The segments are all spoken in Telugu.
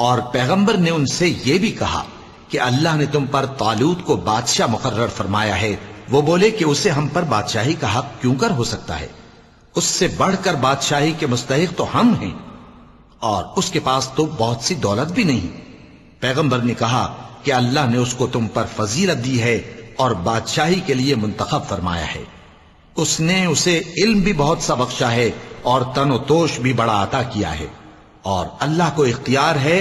और पैगंबर ने उनसे ये भी कहा कि अल्लाह ने तुम पर तालूत को बादशाह मुकर्र फरमाया है। वो बोले कि उसे हम पर बादशाही का हक क्यों कर हो सकता है? उससे बढ़कर बादशाही के मुस्तहिक तो हम हैं और उसके पास तो बहुत सी दौलत भी नहीं। पैगंबर ने कहा कि अल्लाह ने उसको तुम पर फजीलत दी है और बादशाही के लिए मुंतखब फरमाया है। उसने उसे इल्म भी बहुत सा बख्शा है और तन तोश भी बड़ा अता किया है। और अल्लाह को इख्तियार है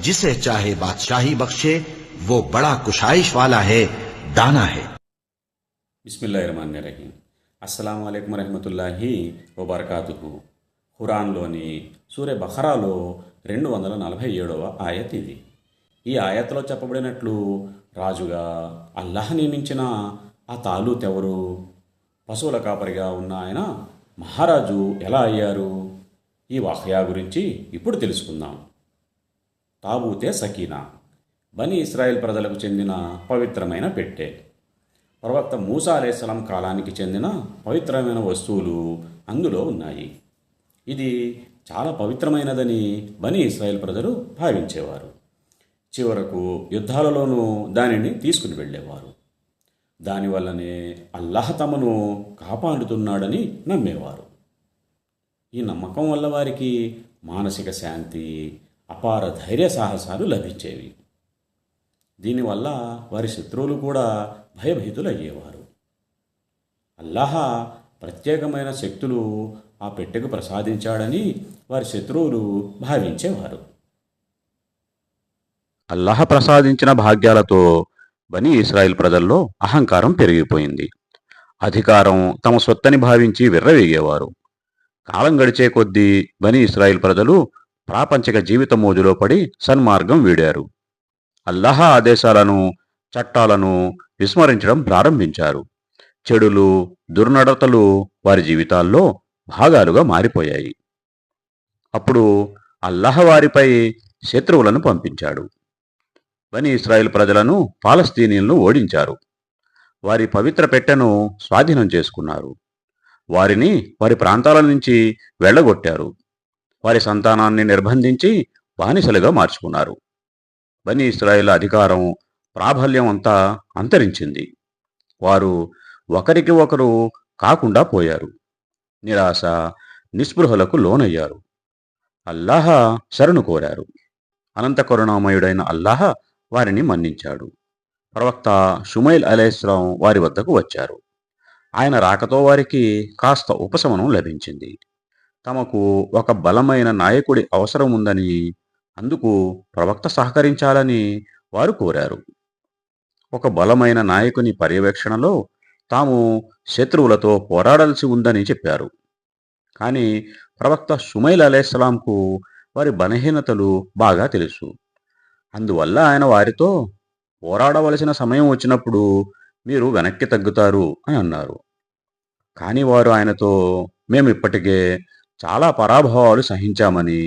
जिसे चाहे बादशाही बख्शे वो बड़ा कुशाइश वाला है दाना है బిస్మిల్లాహిర్మాన్రహీం అస్సలం అయికం రహమతుల్లాహి వబర్కాతుహు ఖురాన్లోని సూర్య బహరాలో రెండు వందల నలభై ఏడవ ఆయత్ ఇది ఈ ఆయత్లో చెప్పబడినట్లు రాజుగా అల్లాహ్ నియమించిన ఆ తాలూత్ ఎవరు పశువుల కాపరిగా ఉన్న ఆయన మహారాజు ఎలా అయ్యారు ఈ వాహయా గురించి ఇప్పుడు తెలుసుకుందాం. తాబూతే సకీనా. బని ఇస్రాయిల్ ప్రజలకు చెందిన పవిత్రమైన పెట్టె. ప్రవక్త మూసా అలేస్లాం కాలానికి చెందిన పవిత్రమైన వస్తువులు అందులో ఉన్నాయి. ఇది చాలా పవిత్రమైనదని బని ఇస్రాయిల్ ప్రజలు భావించేవారు. చివరకు యుద్ధాలలోనూ దానిని తీసుకుని వెళ్ళేవారు. దానివల్లనే అల్లాహ్ తమను కాపాడుతున్నాడని నమ్మేవారు. ఈ నమ్మకం వల్ల వారికి మానసిక శాంతి అపార ధైర్య సాహసాలు లభించేవి. దీనివల్ల వారి శత్రువులు కూడా భయభీతులయ్యేవారు. అల్లాహ ప్రత్యేకమైన శక్తులు ఆ పెట్టెకు ప్రసాదించాడని వారి శత్రువులు భావించేవారు. అల్లాహ ప్రసాదించిన భాగ్యాలతో బని ఇస్రాయిల్ ప్రజల్లో అహంకారం పెరిగిపోయింది. అధికారం తమ సొత్తని భావించి విర్రవేగేవారు. కాలం గడిచే కొద్దీ బని ఇస్రాయిల్ ప్రజలు ప్రాపంచిక జీవిత మోజులో పడి సన్మార్గం వీడారు. అల్లాహ ఆదేశాలను చట్టాలను విస్మరించడం ప్రారంభించారు. చెడులు దుర్నడతలు వారి జీవితాల్లో భాగాలుగా మారిపోయాయి. అప్పుడు అల్లహ వారిపై శత్రువులను పంపించాడు. బని ఇస్రాయిల్ ప్రజలను పాలస్తీనియన్లు ఓడించారు. వారి పవిత్ర పెట్టెను స్వాధీనం చేసుకున్నారు. వారిని వారి ప్రాంతాల నుంచి వెళ్ళగొట్టారు. వారి సంతానాన్ని నిర్బంధించి బానిసలుగా మార్చుకున్నారు. బని ఇస్రాయిల్ అధికారం ప్రాబల్యం అంతా అంతరించింది. వారు ఒకరికి ఒకరు కాకుండా పోయారు. నిరాశ నిస్పృహలకు లోనయ్యారు. అల్లాహ శరణు కోరారు. అనంత కరుణామయుడైన అల్లాహ వారిని మన్నించాడు. ప్రవక్త షుమైల్ అలైస్లాం వారి వద్దకు వచ్చారు. ఆయన రాకతో వారికి కాస్త ఉపశమనం లభించింది. తమకు ఒక బలమైన నాయకుడి అవసరం ఉందని అందుకు ప్రవక్త సహకరించాలని వారు కోరారు. ఒక బలమైన నాయకుని పర్యవేక్షణలో తాము శత్రువులతో పోరాడాల్సి ఉందని చెప్పారు. కానీ ప్రవక్త సుమైల్ అలైస్లాంకు వారి బలహీనతలు బాగా తెలుసు. అందువల్ల ఆయన వారితో పోరాడవలసిన సమయం వచ్చినప్పుడు మీరు వెనక్కి తగ్గుతారు అని అన్నారు. కానీ వారు ఆయనతో మేము ఇప్పటికే చాలా పరాభవాలు సహించామని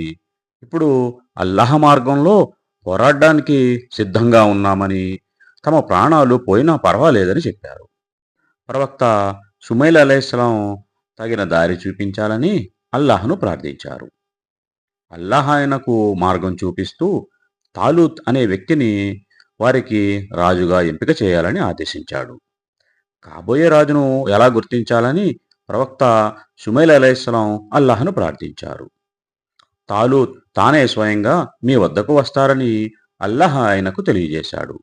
ఇప్పుడు అల్లాహ మార్గంలో పోరాడడానికి సిద్ధంగా ఉన్నామని తమ ప్రాణాలు పోయినా పర్వాలేదని చెప్పారు. ప్రవక్త సుమైల్ అలైస్లాం తగిన దారి చూపించాలని అల్లాహను ప్రార్థించారు. అల్లాహ్ ఆయనకు మార్గం చూపిస్తూ తాలూత్ అనే వ్యక్తిని వారికి రాజుగా ఎంపిక చేయాలని ఆదేశించాడు. కాబోయే రాజును ఎలా గుర్తించాలని ప్రవక్త సుమైల్ అలైస్లాం అల్లాహను ప్రార్థించారు. తాలూత్ తానే స్వయంగా మీ వద్దకు వస్తారని అల్లాహ్ ఆయనకు తెలియజేశాడు.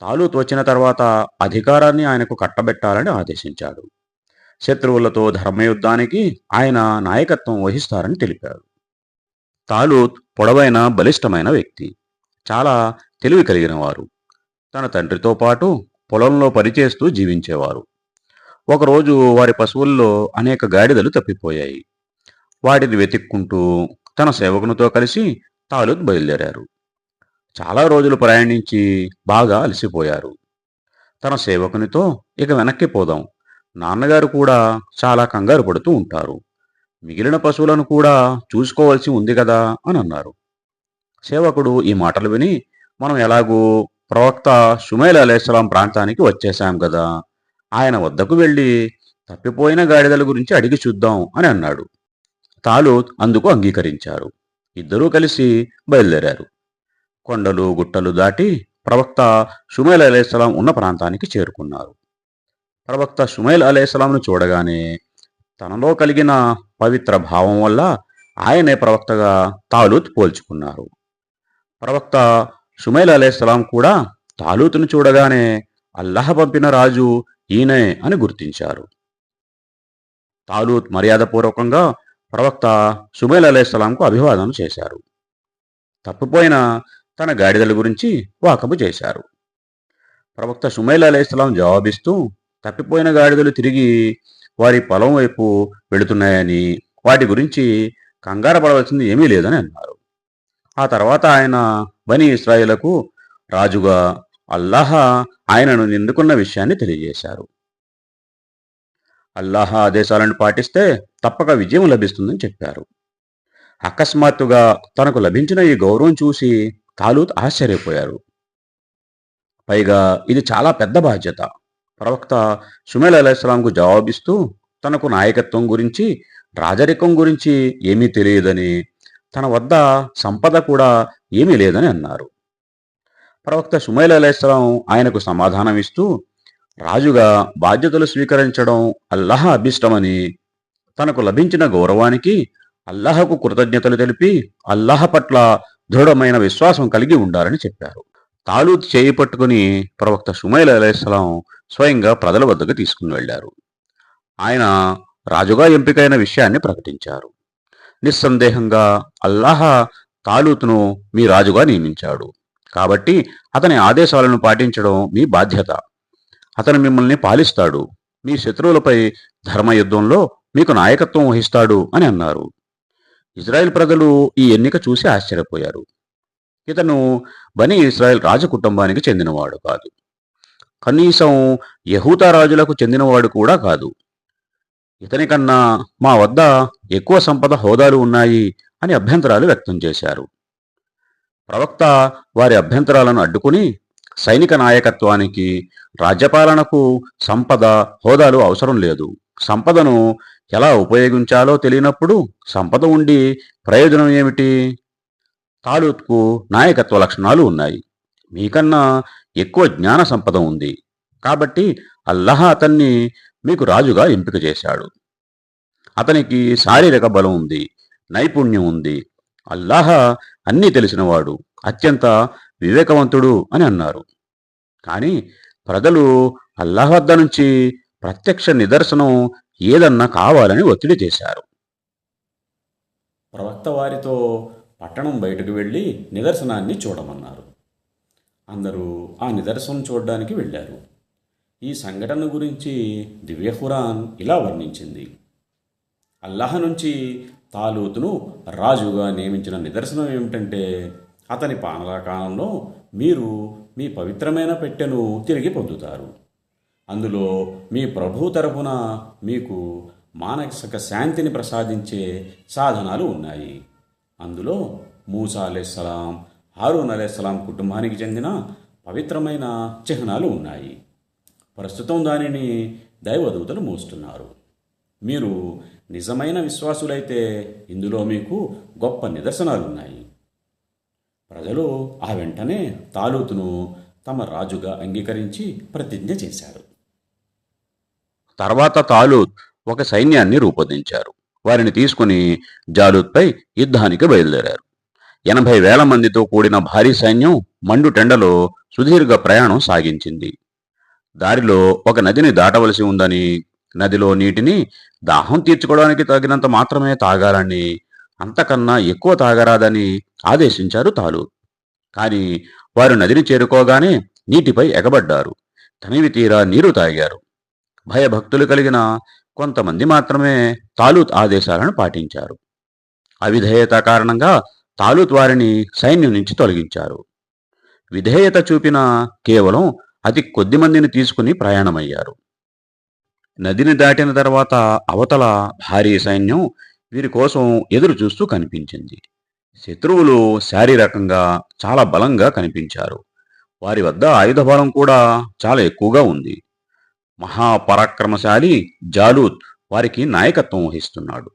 తాలూత్ వచ్చిన తర్వాత అధికారాన్ని ఆయనకు కట్టబెట్టాలని ఆదేశించాడు. శత్రువులతో ధర్మయుద్ధానికి ఆయన నాయకత్వం వహిస్తారని తెలిపాడు తాలూత్ పొడవైన బలిష్టమైన వ్యక్తి. చాలా తెలివి కలిగినవారు. తన తండ్రితో పాటు పొలంలో పనిచేస్తూ జీవించేవారు. ఒకరోజు వారి పశువుల్లో అనేక గాడిదలు తప్పిపోయాయి. వాటిని వెతుక్కుంటూ తన సేవకునితో కలిసి తాలూత్ బయలుదేరారు. చాలా రోజులు ప్రయాణించి బాగా అలసిపోయారు. తన సేవకునితో ఇక వెనక్కి పోదాం. నాన్నగారు కూడా చాలా కంగారు పడుతూ ఉంటారు. మిగిలిన పశువులను కూడా చూసుకోవాల్సి ఉంది కదా అని అన్నారు. సేవకుడు ఈ మాటలు విని మనం ఎలాగూ ప్రవక్త షుమైల్ అలేస్లాం ప్రాంతానికి వచ్చేశాం కదా. ఆయన వద్దకు వెళ్ళి తప్పిపోయిన గాడిదల గురించి అడిగి చూద్దాం అని అన్నాడు. తాలూత్ అందుకు అంగీకరించారు. ఇద్దరూ కలిసి బయలుదేరారు. కొండలు గుట్టలు దాటి ప్రవక్త షుమైల్ అలేస్లాం ఉన్న ప్రాంతానికి చేరుకున్నారు. ప్రవక్త షుమైల్ అలేస్లాంను చూడగానే తనలో కలిగిన పవిత్ర భావం వల్ల ఆయనే ప్రవక్తగా తాలూత్ పోల్చుకున్నారు. ప్రవక్త సుమైల్ అలేస్లాం కూడా తాలూతును చూడగానే అల్లాహ్ పంపిన రాజు ఈయనే అని గుర్తించారు. తాలూత్ మర్యాదపూర్వకంగా ప్రవక్త సుమైల్ అలేస్లాంకు అభివాదం చేశారు. తప్పిపోయిన తన గాడిదల గురించి వాకబు చేశారు. ప్రవక్త సుమైల్ అలేస్లాం జవాబిస్తూ తప్పిపోయిన గాడిదలు తిరిగి వారి పొలం వైపు వెళుతున్నాయని వాటి గురించి కంగారపడవలసింది ఏమీ లేదని అన్నారు. ఆ తర్వాత ఆయన బని ఇస్రాయిలకు రాజుగా అల్లాహ ఆయనను నిందుకున్న విషయాన్ని తెలియజేశారు. అల్లాహ ఆదేశాలను పాటిస్తే తప్పక విజయం లభిస్తుందని చెప్పారు. అకస్మాత్తుగా తనకు లభించిన ఈ గౌరవం చూసి తాలూత్ ఆశ్చర్యపోయారు. పైగా ఇది చాలా పెద్ద బాధ్యత. ప్రవక్త సుమేల్ అలైహిస్సలాంకు జవాబిస్తూ తనకు నాయకత్వం గురించి రాజరికం గురించి ఏమీ తెలియదని తన వద్ద సంపద కూడా ఏమీ లేదని అన్నారు. ప్రవక్త షుమైల్ అలైస్లాం ఆయనకు సమాధానం ఇస్తూ రాజుగా బాధ్యతలు స్వీకరించడం అల్లహ అభిష్టమని తనకు లభించిన గౌరవానికి అల్లహకు కృతజ్ఞతలు తెలిపి అల్లహ పట్ల దృఢమైన విశ్వాసం కలిగి ఉండాలని చెప్పారు. తాలూత్ చేయి పట్టుకుని ప్రవక్త సుమైల్ అలైస్లాం స్వయంగా ప్రజల వద్దకు తీసుకుని వెళ్ళారు ఆయన రాజుగా ఎంపికైన విషయాన్ని ప్రకటించారు. నిస్సందేహంగా అల్లాహ తాలూతును మీ రాజుగా నియమించాడు. కాబట్టి అతని ఆదేశాలను పాటించడం మీ బాధ్యత. అతను మిమ్మల్ని పాలిస్తాడు. మీ శత్రువులపై ధర్మయుద్ధంలో మీకు నాయకత్వం వహిస్తాడు అని అన్నారు. ఇజ్రాయెల్ ప్రజలు ఈ ఎన్నిక చూసి ఆశ్చర్యపోయారు. ఇతను బని ఇస్రాయెల్ రాజకుటుంబానికి చెందినవాడు కాదు. కనీసం యహూతా రాజులకు చెందినవాడు కూడా కాదు. ఇతని కన్నా మా వద్ద ఎక్కువ సంపద హోదాలు ఉన్నాయి అని అభ్యంతరాలు వ్యక్తం చేశారు. ప్రవక్త వారి అభ్యంతరాలను అడ్డుకుని సైనిక నాయకత్వానికి రాజ్యపాలనకు సంపద హోదాలు అవసరం లేదు. సంపదను ఎలా ఉపయోగించాలో తెలియనప్పుడు సంపద ఉండి ప్రయోజనం ఏమిటి? తాలూత్కు నాయకత్వ లక్షణాలు ఉన్నాయి. మీకన్నా ఎక్కువ జ్ఞాన సంపద ఉంది. కాబట్టి అల్లహ అతన్ని మీకు రాజుగా ఎంపిక చేశాడు. అతనికి శారీరక బలం ఉంది నైపుణ్యం ఉంది. అల్లాహ అన్నీ తెలిసినవాడు అత్యంత వివేకవంతుడు అని అన్నారు. కానీ ప్రజలు అల్లాహ్ వద్ద నుంచి ప్రత్యక్ష నిదర్శనం ఏదన్నా కావాలని ఒత్తిడి చేశారు. ప్రవక్త వారితో పట్టణం బయటకు వెళ్ళి నిదర్శనాన్ని చూడమన్నారు. అందరూ ఆ నిదర్శనం చూడడానికి వెళ్ళారు. ఈ సంఘటన గురించి దివ్యహురాన్ ఇలా వర్ణించింది. అల్లాహ నుంచి తాలూతును రాజుగా నియమించిన నిదర్శనం ఏమిటంటే అతని పాలనా కాలంలో మీరు మీ పవిత్రమైన పెట్టెను తిరిగి పొందుతారు. అందులో మీ ప్రభు తరపున మీకు మానసిక శాంతిని ప్రసాదించే సాధనాలు ఉన్నాయి. అందులో మూసా అలైస్లాం హారూన్ అలైస్లాం కుటుంబానికి చెందిన పవిత్రమైన చిహ్నాలు ఉన్నాయి. ప్రస్తుతం దానిని దైవదూతలు మోస్తున్నారు. మీరు నిజమైన విశ్వాసులైతే ఇందులో మీకు గొప్ప నిదర్శనాలున్నాయి. ప్రజలు ఆ వెంటనే తాలూతును తమ రాజుగా అంగీకరించి ప్రతిజ్ఞ చేశారు. తర్వాత తాలూత్ ఒక సైన్యాన్ని రూపొందించారు. వారిని తీసుకుని జాలూత్పై యుద్ధానికి బయలుదేరారు. ఎనభై వేల మందితో కూడిన భారీ సైన్యం మండుటెండలో సుదీర్ఘ ప్రయాణం సాగించింది. దారిలో ఒక నదిని దాటవలసి ఉందని నదిలో నీటిని దాహం తీర్చుకోవడానికి తగినంత మాత్రమే తాగాలని అంతకన్నా ఎక్కువ తాగరాదని ఆదేశించారు తాలు. కానీ వారు నదిని చేరుకోగానే నీటిపై ఎగబడ్డారు. తనివి తీరా నీరు తాగారు. భయభక్తులు కలిగిన కొంతమంది మాత్రమే తాలూత్ ఆదేశాలను పాటించారు. అవిధేయత కారణంగా తాలూత్ వారిని సైన్యం నుంచి తొలగించారు. విధేయత చూపిన కేవలం అతి కొద్ది మందిని తీసుకుని ప్రయాణమయ్యారు. నదిని దాటిన తర్వాత అవతల భారీ సైన్యం వీరి కోసం ఎదురు చూస్తూ కనిపించింది. శత్రువులు శారీరకంగా చాలా బలంగా కనిపించారు. వారి వద్ద ఆయుధ బలం కూడా చాలా ఎక్కువగా ఉంది. మహాపరాక్రమశాలి జాలూత్ వారికి నాయకత్వం వహిస్తున్నాడు.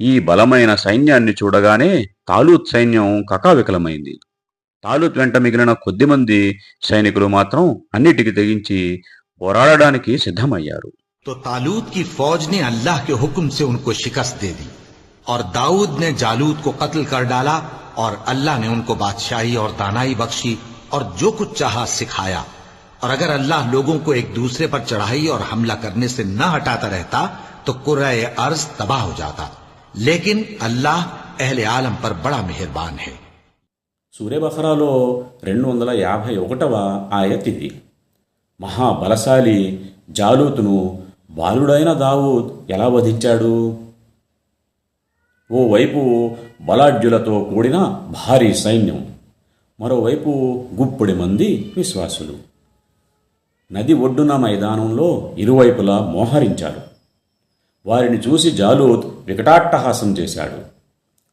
ఈ బలమైన సైన్యాన్ని చూడగానే తాలూత్ సైన్యం కకావికలమైంది. తాలూత్ వెంట మిగిలిన కొద్దిమంది సైనికులు మాత్రం అన్నిటికీ తెగించి పోరాడడానికి సిద్ధమయ్యారు तो तालूत की फौज ने अल्लाह के हुक्म से उनको शिकस्त दे दी और दाऊद ने जालूद को कत्ल कर डाला और अल्लाह ने उनको बादशाही और दानाई बख्शी और जो कुछ चाहा सिखाया और अगर अल्लाह लोगों को एक दूसरे पर चढ़ाई और हमला करने से न हटाता रहता तो कुर्र अर्ज तबाह हो जाता लेकिन अल्लाह अहले आलम पर बड़ा मेहरबान है సూర్యబహరాలో రెండు వందల యాభై ఒకటవ ఆయత్ ఇది మహాబలశాలి జాలూతును బాలుడైన దావూద్ ఎలా వధించాడు? ఓవైపు బలాఢ్యులతో కూడిన భారీ సైన్యం మరోవైపు గుప్పిడి మంది విశ్వాసులు. నది ఒడ్డున మైదానంలో ఇరువైపులా మోహరించారు. వారిని చూసి జాలూత్ వికటాట్టహాసం చేశాడు.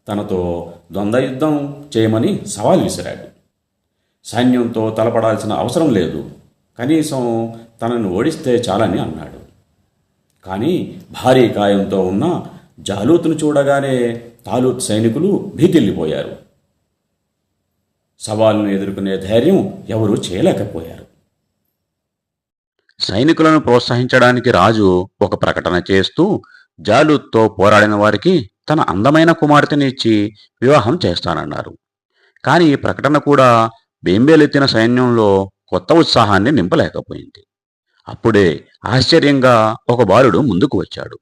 తనతో ద్వంద్వయుద్ధం చేయమని సవాల్ విసిరాడు. సైన్యంతో తలపడాల్సిన అవసరం లేదు. కనీసం తనను ఓడిస్తే చాలని అన్నాడు. కానీ భారీ కాయంతో ఉన్న జాలూత్ను చూడగానే తాలూత్ సైనికులు భీతిల్లిపోయారు. సవాల్ను ఎదుర్కొనే ధైర్యం ఎవరూ చేయలేకపోయారు. సైనికులను ప్రోత్సహించడానికి రాజు ఒక ప్రకటన చేస్తూ జాలూత్తో పోరాడిన వారికి తన అందమైన కుమార్తెనిచ్చి వివాహం చేస్తానన్నారు. కానీ ఈ ప్రకటన కూడా బేంబేలెత్తిన సైన్యంలో కొత్త ఉత్సాహాన్ని నింపలేకపోయింది. అప్పుడే ఆశ్చర్యంగా ఒక బాలుడు ముందుకు వచ్చాడు.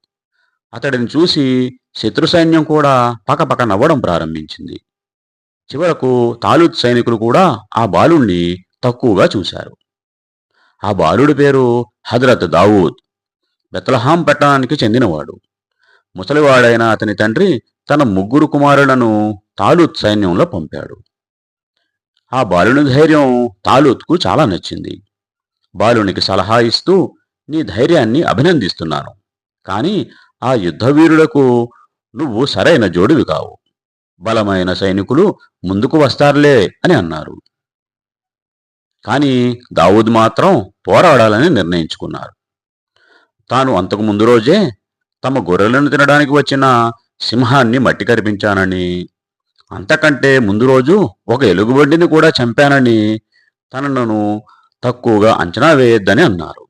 అతడిని చూసి శత్రు సైన్యం కూడా పకపక నవ్వడం ప్రారంభించింది. చివరకు తాలూత్ సైనికులు కూడా ఆ బాలుణ్ణి తక్కువగా చూశారు. ఆ బాలుడి పేరు హజరత్ దావూద్ బెత్లహాం పట్టణానికి చెందినవాడు. ముసలివాడైన అతని తండ్రి తన ముగ్గురు కుమారులను తాలూత్ సైన్యంలో పంపాడు. ఆ బాలుని ధైర్యం తాలూత్కు చాలా నచ్చింది. బాలునికి సలహా ఇస్తూ నీ ధైర్యాన్ని అభినందిస్తున్నాను కానీ ఆ యుద్ధవీరులకు నువ్వు సరైన జోడివి కావు. బలమైన సైనికులు ముందుకు వస్తారులే అని అన్నారు. కానీ దావూద్ మాత్రం పోరాడాలని నిర్ణయించుకున్నారు. తాను అంతకు ముందు రోజే తమ గొర్రెలను తినడానికి వచ్చిన సింహాన్ని మట్టి కరిపించానని. అంతకంటే ముందు రోజు ఒక ఎలుగుబండిని కూడా చంపానని తనను తక్కువగా అంచనా వేయొద్దని అన్నారు.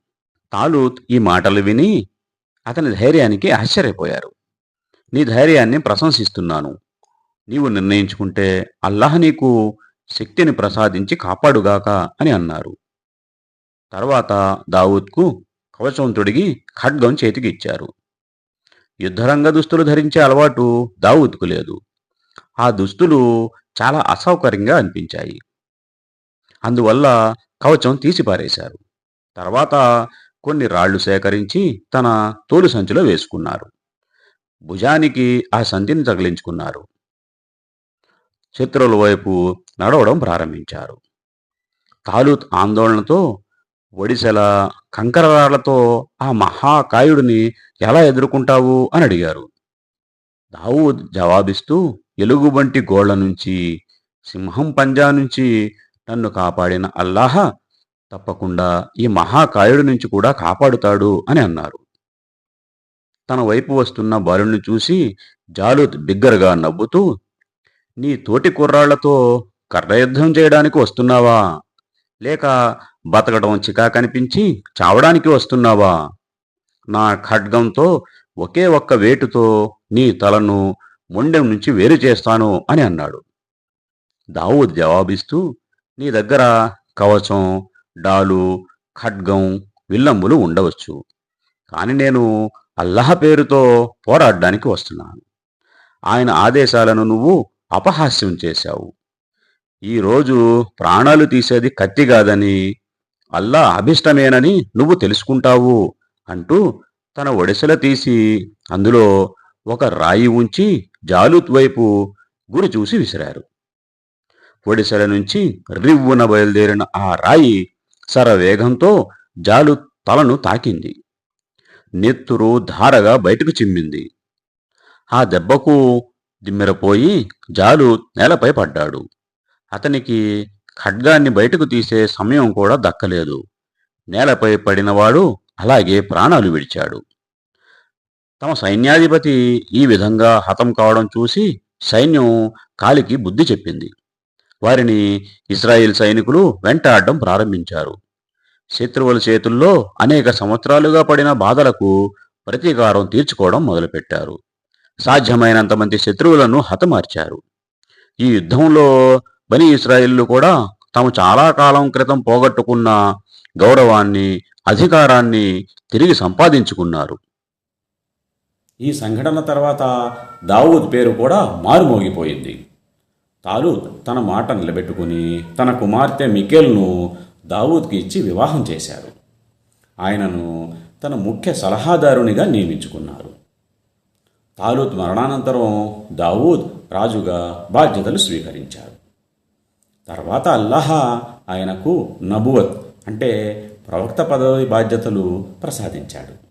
తాలూత్ ఈ మాటలు విని అతని ధైర్యానికి ఆశ్చర్యపోయారు. నీ ధైర్యాన్ని ప్రశంసిస్తున్నాను. నీవు నిర్ణయించుకుంటే అల్లాహ్ నీకు శక్తిని ప్రసాదించి కాపాడుగాక అని అన్నారు. తర్వాత దావూద్కు కవచం తొడిగి ఖడ్గం చేతికి ఇచ్చారు. యుద్ధరంగ దుస్తులు ధరించే అలవాటు దావూద్కు లేదు. ఆ దుస్తులు చాలా అసౌకర్యంగా అనిపించాయి. అందువల్ల కవచం తీసిపారేశారు. తర్వాత కొన్ని రాళ్ళు సేకరించి తన తోలు సంచిలో వేసుకున్నారు. భుజానికి ఆ సంచిని తగిలించుకున్నారు. శత్రువుల వైపు నడవడం ప్రారంభించారు. తాలూత్ ఆందోళనతో ఒడిశల కంకరరాళ్ళతో ఆ మహాకాయుడిని ఎలా ఎదుర్కొంటావు అని అడిగారు. దావూద్ జవాబిస్తూ ఎలుగుబంటి గోళ్ళ నుంచి సింహం పంజా నుంచి నన్ను కాపాడిన అల్లాహ తప్పకుండా ఈ మహాకాయుడి నుంచి కూడా కాపాడుతాడు అని అన్నారు. తన వైపు వస్తున్న బాలుని చూసి జాలూద్ బిగ్గరగా నవ్వుతూ నీ తోటి కుర్రాళ్ళతో కర్రయుద్ధం చేయడానికి వస్తున్నావా? లేక బతకడం చికా కనిపించి చావడానికి వస్తున్నావా? నా ఖడ్గంతో ఒకే ఒక్క వేటుతో నీ తలను మొండెం నుంచి వేరు చేస్తాను అని అన్నాడు. దావూద్ జవాబిస్తూ నీ దగ్గర కవచం డాలు ఖడ్గం విల్లంబులు ఉండవచ్చు. కాని నేను అల్లహ పేరుతో పోరాడడానికి వస్తున్నాను. ఆయన ఆదేశాలను నువ్వు అపహాస్యం చేశావు. ఈరోజు ప్రాణాలు తీసేది కత్తి కాదని అల్లా అభిష్టమేనని నువ్వు తెలుసుకుంటావు అంటూ తన ఒడిసెల తీసి అందులో ఒక రాయి ఉంచి జాలూత్ వైపు గురి చూసి విసిరారు. ఒడిసెల నుంచి రివ్వున బయలుదేరిన ఆ రాయి శరవేగంతో జాలు తలను తాకింది. నెత్తురు ధారగా బయటకు చిమ్మింది. ఆ దెబ్బకు దిమ్మెరపోయి జాలు నేలపై పడ్డాడు. అతనికి ఖడ్గాన్ని బయటకు తీసే సమయం కూడా దక్కలేదు. నేలపై పడినవాడు అలాగే ప్రాణాలు విడిచాడు. తమ సైన్యాధిపతి ఈ విధంగా హతం కావడం చూసి సైన్యం కాలికి బుద్ధి చెప్పింది. వారిని ఇజ్రాయిల్ సైనికులు వెంటాడడం ప్రారంభించారు. శత్రువుల చేతుల్లో అనేక సంవత్సరాలుగా పడిన బాధలకు ప్రతీకారం తీర్చుకోవడం మొదలుపెట్టారు. సాధ్యమైనంతమంది శత్రువులను హతమార్చారు. ఈ యుద్ధంలో బని ఇస్రాయిల్లు కూడా తాము చాలా కాలం క్రితం పోగొట్టుకున్న గౌరవాన్ని అధికారాన్ని తిరిగి సంపాదించుకున్నారు. ఈ సంఘటన తర్వాత దావూద్ పేరు కూడా మారుమోగిపోయింది. తాలూద్ తన మాట నిలబెట్టుకుని తన కుమార్తె మికేల్ను దావూద్కి ఇచ్చి వివాహం చేశారు. ఆయనను తన ముఖ్య సలహాదారునిగా నియమించుకున్నారు. తాలూత్ మరణానంతరం దావూద్ రాజుగా బాధ్యతలు స్వీకరించారు. తర్వాత అల్లాహ ఆయనకు నబువత్ అంటే ప్రవక్త పదవి బాధ్యతలు ప్రసాదించాడు.